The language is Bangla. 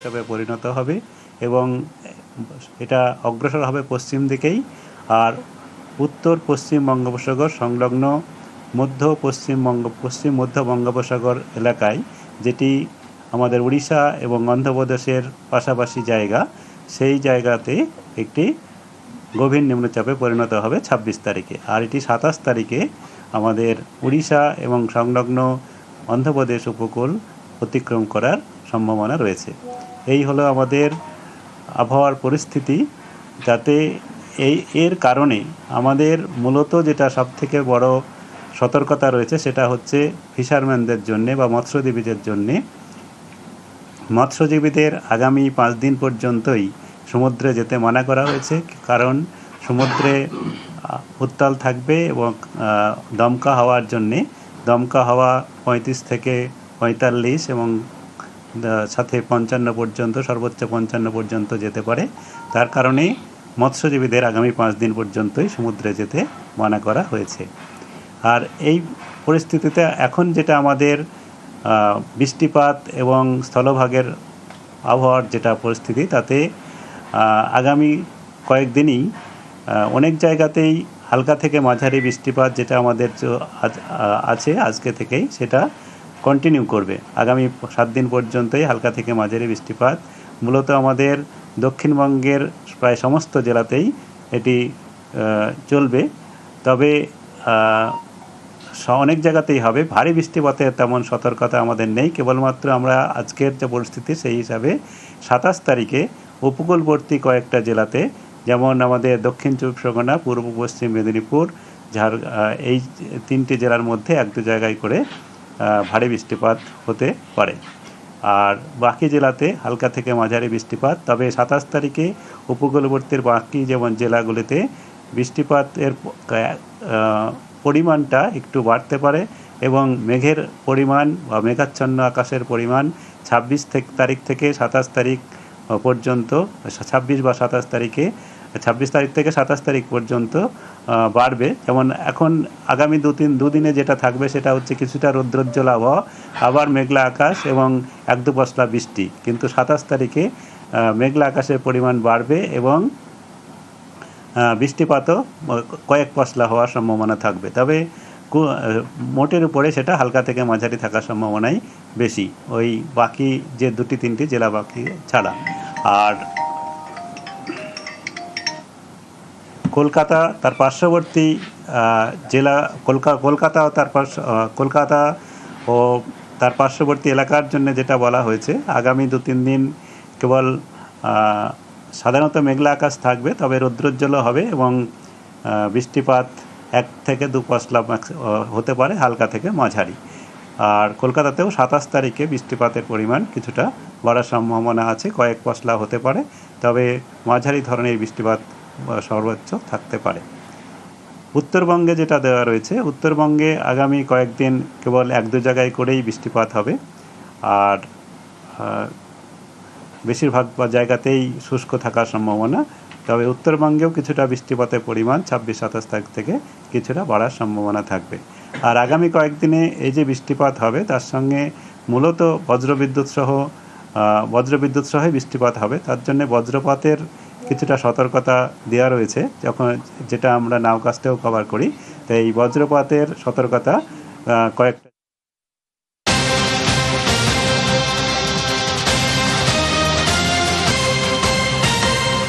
হিসাবে পরিণত হবে এবং এটা অগ্রসর হবে পশ্চিম দিকেই আর উত্তর পশ্চিম বঙ্গোপসাগর সংলগ্ন মধ্য পশ্চিম বঙ্গ, পশ্চিম মধ্য বঙ্গোপসাগর এলাকায়, যেটি আমাদের উড়িষ্যা এবং অন্ধ্রপ্রদেশের পাশাপাশি জায়গা, সেই জায়গাতে একটি গভীর নিম্নচাপে পরিণত হবে ছাব্বিশ তারিখে। আর এটি সাতাশ তারিখে আমাদের উড়িষ্যা এবং সংলগ্ন অন্ধ্রপ্রদেশ উপকূল অতিক্রম করার সম্ভাবনা রয়েছে। এই হলো আমাদের আবহাওয়ার পরিস্থিতি, যাতে এই, এর কারণে আমাদের মূলত যেটা সবথেকে বড় সতর্কতা রয়েছে সেটা হচ্ছে ফিশারম্যানদের জন্যে বা মৎস্যজীবীদের জন্যে। মৎস্যজীবীদের আগামী পাঁচ দিন পর্যন্তই সমুদ্রে যেতে মানা করা হয়েছে, কারণ সমুদ্রে উত্তাল থাকবে এবং দমকা হওয়ার জন্যে, দমকা হওয়া পঁয়ত্রিশ থেকে পঁয়তাল্লিশ এবং সাথে পঞ্চান্ন পর্যন্ত, সর্বোচ্চ পঞ্চান্ন পর্যন্ত যেতে পারে। তার কারণে মৎস্যজীবীদের আগামী পাঁচ দিন পর্যন্তই সমুদ্রে যেতে মানা করা হয়েছে। আর এই পরিস্থিতিতে এখন যেটা আমাদের বৃষ্টিপাত এবং স্থলভাগের আবহাওয়ার যেটা পরিস্থিতি, তাতে আগামী কয়েকদিনই অনেক জায়গাতেই হালকা থেকে মাঝারি বৃষ্টিপাত যেটা আমাদের আছে, আজকে থেকেই সেটা কন্টিনিউ করবে। আগামী সাত দিন পর্যন্তই হালকা থেকে মাঝারি বৃষ্টিপাত। মূলত আমাদের দক্ষিণবঙ্গের প্রায় সমস্ত জেলাতেই এটি চলবে। তবে অনেক জায়গাতেই হবে। ভারী বৃষ্টিপাতের তেমন সতর্কতা আমাদের নেই। কেবলমাত্র আমরা আজকের যে পরিস্থিতি, সেই হিসাবে সাতাশ তারিখে উপকূলবর্তী কয়েকটা জেলাতে, যেমন আমাদের দক্ষিণ চব্বিশ পরগনা, পূর্ব পশ্চিম মেদিনীপুর, ঝাড় এই তিনটি জেলার মধ্যে এক দু জায়গায় করে ভারী বৃষ্টিপাত হতে পারে। আর বাকি জেলাতে হালকা থেকে মাঝারি বৃষ্টিপাত, তবে সাতাশ তারিখে উপকূলবর্তীর বাকি যেমন জেলাগুলিতে বৃষ্টিপাতের পরিমাণটা একটু বাড়তে পারে এবং মেঘের পরিমাণ বা মেঘাচ্ছন্ন আকাশের পরিমাণ ছাব্বিশ তারিখ থেকে সাতাশ তারিখ পর্যন্ত ছাব্বিশ বা সাতাশ তারিখে ছাব্বিশ তারিখ থেকে সাতাশ তারিখ পর্যন্ত বাড়বে। যেমন এখন আগামী দু তিন দুদিনে যেটা থাকবে সেটা হচ্ছে কিছুটা রৌদ্রোজ্জ্বল আবহাওয়া, আবার মেঘলা আকাশ এবং এক দু পশলা বৃষ্টি। কিন্তু সাতাশ তারিখে মেঘলা আকাশের পরিমাণ বাড়বে এবং বৃষ্টিপাতও কয়েক পশলা হওয়ার সম্ভাবনা থাকবে। তবে মোটের উপরে সেটা হালকা থেকে মাঝারি থাকার সম্ভাবনাই বেশি। ওই বাকি যে দুটি তিনটি জেলা বাকি ছাড়া। আর কলকাতা, তার পার্শ্ববর্তী জেলা কলকা, কলকাতা ও তার কলকাতা ও তার পার্শ্ববর্তী এলাকার জন্য যেটা বলা হয়েছে, আগামী দু তিন দিন কেবল সাধারণত মেঘলা আকাশ থাকবে, তবে রৌদ্রোজ্জ্বল হবে এবং বৃষ্টিপাত এক থেকে দু পশলা হতে পারে, হালকা থেকে মাঝারি। আর কলকাতাতেও সাতাশ তারিখে বৃষ্টিপাতের পরিমাণ কিছুটা বাড়ার সম্ভাবনা আছে, কয়েক পশলা হতে পারে, তবে মাঝারি ধরনের বৃষ্টিপাত সর্বোচ্চ থাকতে পারে। উত্তরবঙ্গে যেটা দেওয়া রয়েছে, উত্তরবঙ্গে আগামী কয়েকদিন কেবল এক দু জায়গায় করেই বৃষ্টিপাত হবে। আর বেশিরভাগ জায়গাতেই শুষ্ক থাকার সম্ভাবনা। তবে উত্তরবঙ্গেও কিছুটা বৃষ্টিপাতের পরিমাণ ছাব্বিশ, সাতাশ তারিখ থেকে কিছুটা বাড়ার সম্ভাবনা থাকবে। আর আগামী কয়েকদিনে এই যে বৃষ্টিপাত হবে, তার সঙ্গে মূলত বজ্রবিদ্যুৎ সহ বজ্রবিদ্যুৎ সহই বৃষ্টিপাত হবে। তার জন্য বজ্রপাতের কিছুটা সতর্কতা দেওয়া রয়েছে যখন যেটা আমরা নাও কাজটাও কভার করি। তাই এই বজ্রপাতের সতর্কতা কয়েকটা